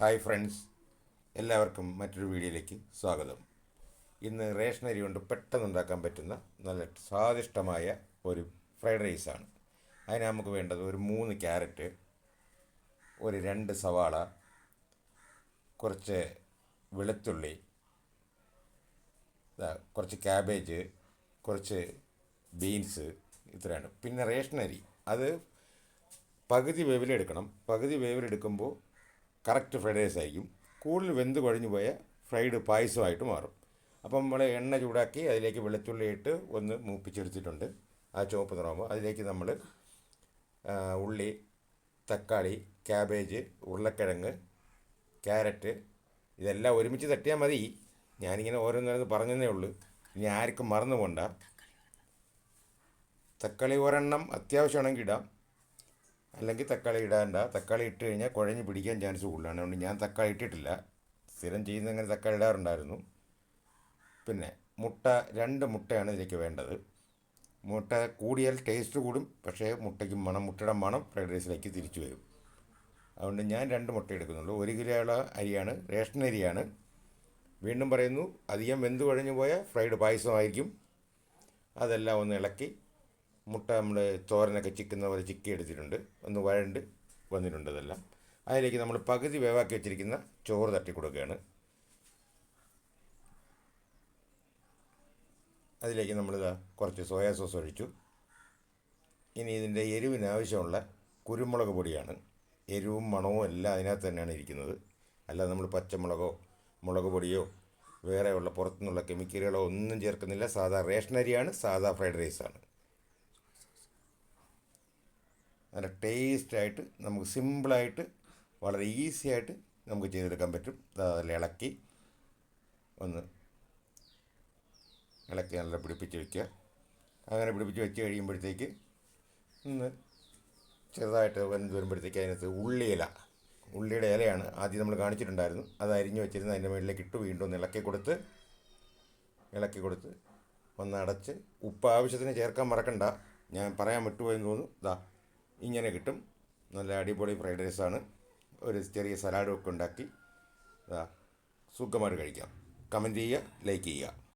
Hi friends. എല്ലാവർക്കും മറ്റൊരു വീഡിയോയിലേക്ക് സ്വാഗതം. ഇന്ന് റേഷൻ അരി കൊണ്ട് പെട്ടെന്ന് ഉണ്ടാക്കാൻ പറ്റുന്ന നല്ല സ്വാദിഷ്ടമായ ഒരു ഫ്രൈഡ് റൈസാണ്. അതിന് നമുക്ക് വേണ്ടത് ഒരു മൂന്ന് ക്യാരറ്റ് ഒരു രണ്ട് സവാള കുറച്ച് വെളുത്തുള്ളി കുറച്ച് ക്യാബേജ് കുറച്ച് ബീൻസ് ഇത്രയാണ്. പിന്നെ റേഷൻ അരി. അത് പകുതി വേവിലെടുക്കണം. പകുതി വേവിലെടുക്കുമ്പോൾ കറക്റ്റ് ഫ്രൈഡ് റൈസ് ആയിരിക്കും. കൂടുതൽ വെന്ത് കുഴഞ്ഞു പോയ ഫ്രൈഡ് പായസമായിട്ട് മാറും. അപ്പം നമ്മൾ എണ്ണ ചൂടാക്കി അതിലേക്ക് വെളുത്തുള്ളി ഇട്ട് ഒന്ന് മൂപ്പിച്ചെടുത്തിട്ടുണ്ട്. ആ ചുവപ്പ് നിറമാകുമ്പോൾ അതിലേക്ക് നമ്മൾ ഉള്ളി തക്കാളി ക്യാബേജ് ഉരുളക്കിഴങ്ങ് ക്യാരറ്റ് ഇതെല്ലാം ഒരുമിച്ച് തട്ടിയാൽ മതി. ഞാനിങ്ങനെ ഓരോന്നോരോന്ന് പറഞ്ഞതേ ഉള്ളൂ. ഇനി ആർക്കും മറന്നു പോണ്ട. തക്കാളി ഒരെണ്ണം അത്യാവശ്യമാണെങ്കിൽ ഇടാം. അല്ലെങ്കിൽ തക്കാളി ഇടാണ്ട. തക്കാളി ഇട്ട് കഴിഞ്ഞാൽ കുഴഞ്ഞ് പിടിക്കാൻ ചാൻസ് കൂടുതലാണ്. അതുകൊണ്ട് ഞാൻ തക്കാളി ഇട്ടിട്ടില്ല. സ്ഥിരം ചെയ്യുന്ന അങ്ങനെ തക്കാളി ഇടാറുണ്ടായിരുന്നു. പിന്നെ മുട്ട രണ്ട് മുട്ടയാണ് ഇതിലേക്ക് വേണ്ടത്. മുട്ട കൂടിയാൽ ടേസ്റ്റ് കൂടും. പക്ഷേ മുട്ടയ്ക്ക് മണം മുട്ടയുടെ മണം ഫ്രൈഡ് റൈസിലേക്ക് തിരിച്ചു വരും. അതുകൊണ്ട് ഞാൻ രണ്ട് മുട്ട എടുക്കുന്നുള്ളൂ. ഒരു കിലോയുള്ള അരിയാണ് റേഷൻ അരിയാണ്. വീണ്ടും പറയുന്നു അധികം വെന്ത് കുഴഞ്ഞു പോയാൽ ഫ്രൈഡ് പായസമായിരിക്കും അതെല്ലാം ഒന്ന് ഇളക്കി മുട്ട നമ്മൾ തോരനൊക്കെ ചിക്കുന്ന പോലെ ചിക്കി എടുത്തിട്ടുണ്ട്. ഒന്ന് വഴണ്ട് വന്നിട്ടുണ്ട് അതെല്ലാം. അതിലേക്ക് നമ്മൾ പകുതി വേവാക്കി വെച്ചിരിക്കുന്ന ചോറ് തട്ടി കൊടുക്കുകയാണ്. അതിലേക്ക് നമ്മളിതാ കുറച്ച് സോയാ സോസ് ഒഴിച്ചു. ഇനി ഇതിന്റെ എരിവിന് ആവശ്യമുള്ള കുരുമുളക് പൊടിയാണ്. എരിവും മണവും എല്ലാം അതിനകത്ത് തന്നെയാണ് ഇരിക്കുന്നത്. അല്ലാതെ നമ്മൾ പച്ചമുളകോ മുളക് പൊടിയോ വേറെയുള്ള പുറത്തുനിന്നുള്ള കെമിക്കലുകളോ ഒന്നും ചേർക്കുന്നില്ല. സാധാ റേഷൻ അരിയാണ് സാധാ ഫ്രൈഡ് റൈസാണ്. നല്ല ടേസ്റ്റായിട്ട് നമുക്ക് സിമ്പിളായിട്ട് വളരെ ഈസി ആയിട്ട് നമുക്ക് ചെയ്തെടുക്കാൻ പറ്റും. അതിൽ ഇളക്കി ഒന്ന് ഇളക്കി നല്ല പിടിപ്പിച്ച് വയ്ക്കുക അങ്ങനെ പിടിപ്പിച്ച് വെച്ച് കഴിയുമ്പോഴത്തേക്ക് ഒന്ന് ചെറുതായിട്ട് വെന്ത് വരുമ്പോഴത്തേക്ക് അതിനകത്ത് ഉള്ളിയില ഉള്ളിയുടെ ഇലയാണ് ആദ്യം നമ്മൾ കാണിച്ചിട്ടുണ്ടായിരുന്നു. അത് അരിഞ്ഞ് വെച്ചിരുന്ന അതിന്റെ മുകളിലേക്ക് ഇട്ട് വീണ്ടും ഒന്ന് ഇളക്കി കൊടുത്ത് ഇളക്കി കൊടുത്ത് ഒന്ന് അടച്ച് ഉപ്പ് ആവശ്യത്തിന് ചേർക്കാൻ മറക്കണ്ട. ഞാൻ പറയാൻ വിട്ടുപോയെന്ന് തോന്നുന്നു. ഇതാ ഇങ്ങനെ കിട്ടും. നല്ല അടിപൊളി ഫ്രൈഡ് റൈസാണ്. ഒരു ചെറിയ സലാഡൊക്കെ ഉണ്ടാക്കി. സുഖമായിട്ട് കഴിക്കാം. കമന്റ് ചെയ്യുക ലൈക്ക് ചെയ്യുക.